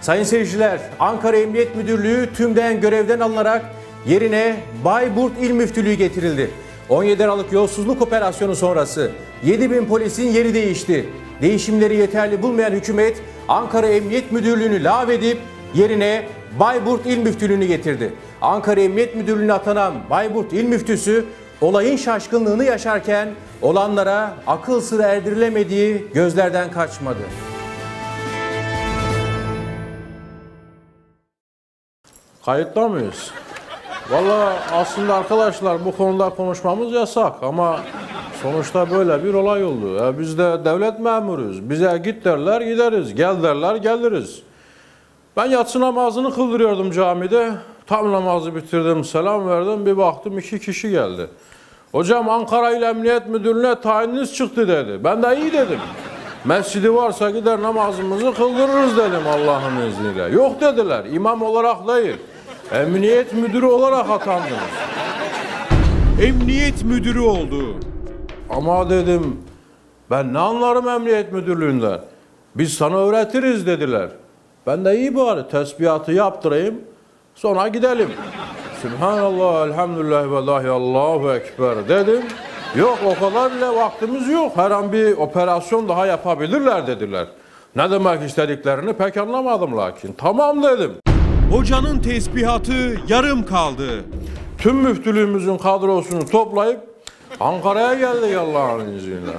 Sayın seyirciler, Ankara Emniyet Müdürlüğü tümden görevden alınarak yerine Bayburt İl Müftülüğü getirildi. 17 Aralık yolsuzluk operasyonu sonrası 7000 polisin yeri değişti. Değişimleri yeterli bulmayan hükümet Ankara Emniyet Müdürlüğü'nü lağvedip yerine Bayburt İl Müftülüğü'nü getirdi. Ankara Emniyet Müdürlüğü'ne atanan Bayburt İl Müftüsü olayın şaşkınlığını yaşarken olanlara akıl sıra erdirilemediği gözlerden kaçmadı. Kayıtta mıyız? Valla aslında arkadaşlar bu konuda konuşmamız yasak ama sonuçta böyle bir olay oldu. Ya biz de devlet memuruyuz. Bize git derler gideriz, gel derler geliriz. Ben yatsı namazını kıldırıyordum camide. Tam namazı bitirdim, selam verdim. Bir baktım iki kişi geldi. Hocam Ankara İl Emniyet Müdürlüğü'ne tayininiz çıktı dedi. Ben de iyi dedim. Mescidi varsa gider namazımızı kıldırırız dedim Allah'ın izniyle. Yok dediler, imam olarak değil. Emniyet müdürü olarak atandınız. Emniyet müdürü oldu. Ama dedim ben ne anlarım emniyet müdürlüğünden. Biz sana öğretiriz dediler. Ben de iyi bari tesbihatı yaptırayım sonra gidelim. Subhanallah, elhamdülillah ve dahi Allahu Ekber dedim. Yok o kadar bile vaktimiz yok. Her an bir operasyon daha yapabilirler dediler. Ne demek istediklerini pek anlamadım lakin. Tamam dedim. Hocanın tesbihatı yarım kaldı. Tüm müftülüğümüzün kadrosunu toplayıp Ankara'ya geldik Allah'ın izniyle.